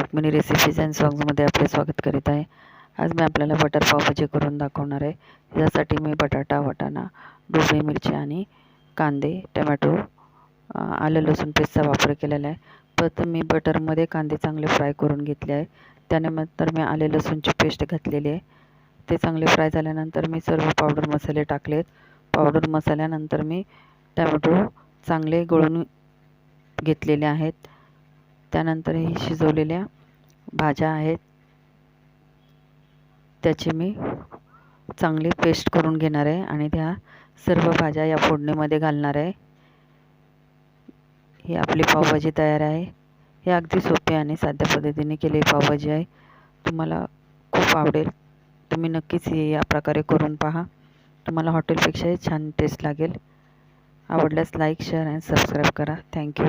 Rukmini recipes and सॉंग्समध्ये आपले स्वागत करीत आहे. आज मी आपल्याला बटर पावभाजी करून दाखवणार आहे. यासाठी मी बटाटा वाटाणा डोबे मिरची आणि कांदे टमॅटो आलं लसूण पेस्टचा वापर केलेला आहे. प्रथम मी बटरमध्ये कांदे चांगले फ्राय करून घेतले आहे. त्यानंतर मी आले लसूणची पेस्ट घातलेली आहे. ते चांगले फ्राय झाल्यानंतर मी सर्व पावडर मसाले टाकलेत पावडर मसाल्यानंतर मी टमॅटो चांगले गळून घेतलेले आहेत. त्यानंतर ही शिजवलेल्या भाज्या आहेत. त्याची मी चांगली पेस्ट करून घेणार आहे आणि त्या सर्व भाज्या या फोडणीमध्ये घालणार आहे. ही आपली पावभाजी तयार आहे. हे अगदी सोपे आणि साध्या पद्धतीने केलेली पावभाजी आहे. तुम्हाला खूप आवडेल. तुम्ही नक्कीच हे या प्रकारे करून पहा. तुम्हाला हॉटेलपेक्षाही छान टेस्ट लागेल. आवडल्यास लाईक शेअर अँड सबस्क्राईब करा. Thank you